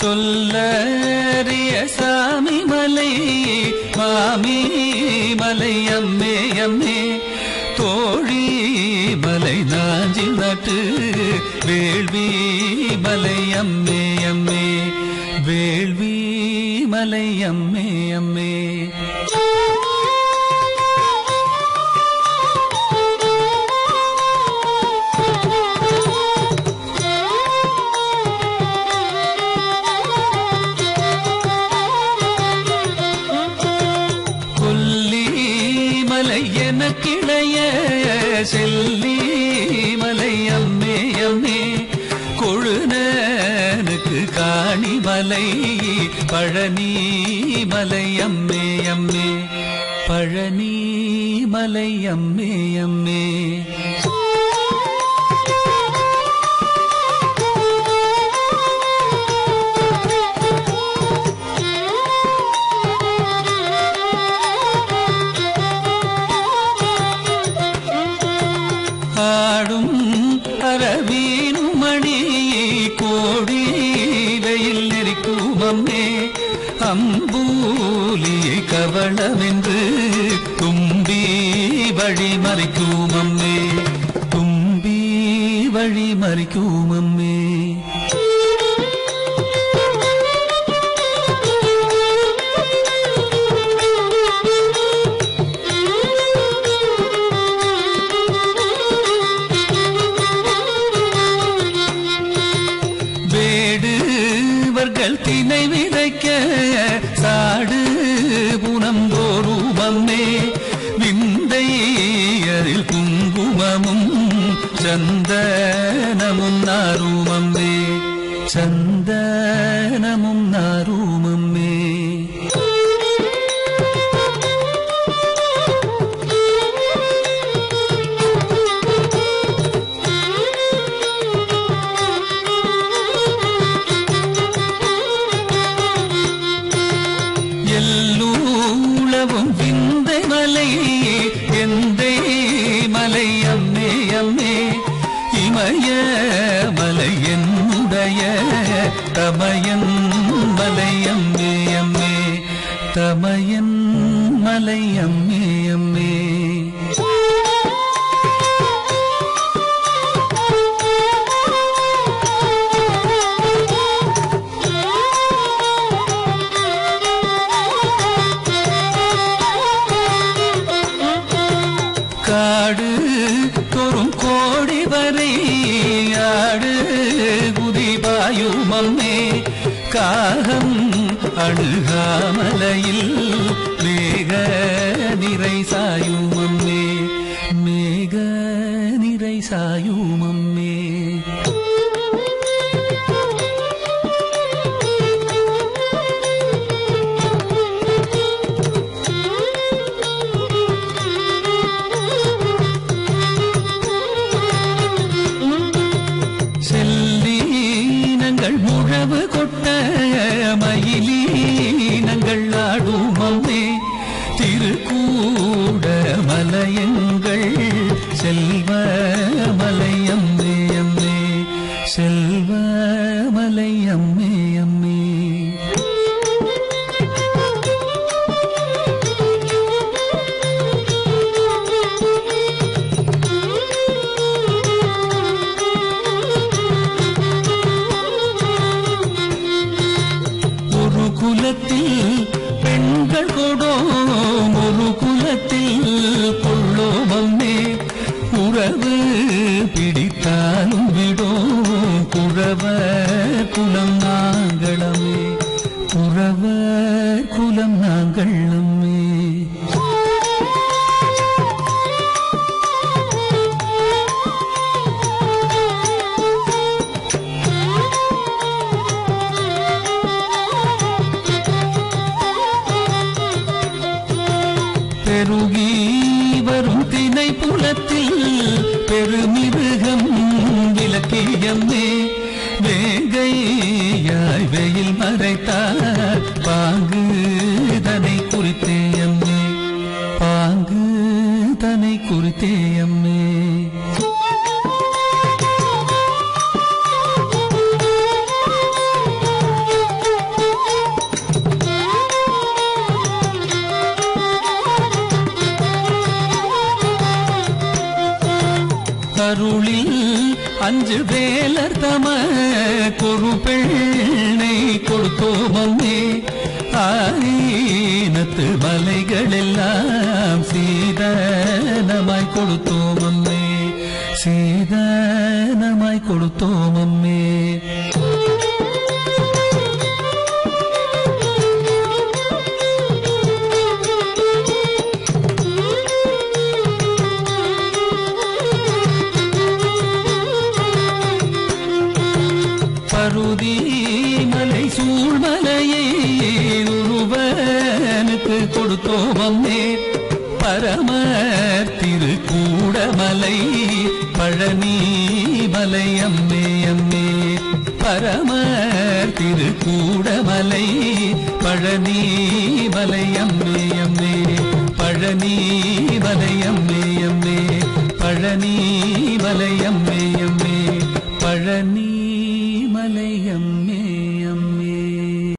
சொல்லறிய சாமி மலை மாமி மலை அம்மே அம்மே. தோழி மலை நாஞ்சி நட்டு வேள்வி மலை அம்மே அம்மே. வேள்வி மலை அம்மே அம்மே. மலை என கிளைய செல்லி மலை அம்மே அம்மே. கொழுனனுக்கு காணி மலை பழனி மலை அம்மே அம்மே. பழனி மலை அம்மே அம்மே. அரவீனுமணி கோடி வெயில் நெறிக்கும் அம்மே அம்பூலி கவளமென்று தும்பி வழி மறிக்கும் அம்மே தும்பி வழி மறிக்கும் அம்மே. சந்தனமும் நாரும் அம்மே எல்லூளவும் விந்தை மலை எந்தை மலை அம்மே அம்மே. இமய மலை என்னுடைய தமயன் மலை அம்மே அம்மே. காடு தோறும் கோடி வரை ஆடு குதிபாயும் அம்மே காகம் அணுகாமலையில் மேக நிறை சாயும் மேக நிறை சாயுமம் செல்வ பெருகி வரும் தினை புலத்தில் பெருமிருகம் விளக்கியம்மே. வேங்கையாய் வெயில் மறைத்தார் பாங்கு தனை குறித்தேயம்மே பாங்கு தனை குறித்தேயம்மே அருளில் அஞ்சு வேலர் தம கொரு பெண்ணை கொடுத்தோம் ஆயினத்து ஆரீனத்து மலைகளெல்லாம் சீதனமாய் கொடுத்தோம் அம்மே சீதனமாய் கொடுத்தோம் மருதி மலை சூழ்மலையை ஒருவனுக்கு கொடுத்தோம் அம்மே? பரம திருக்கூடமலை பழனி மலை அம்மே அம்மே. பரம திருக்கூடமலை பழனி மலை அம்மே.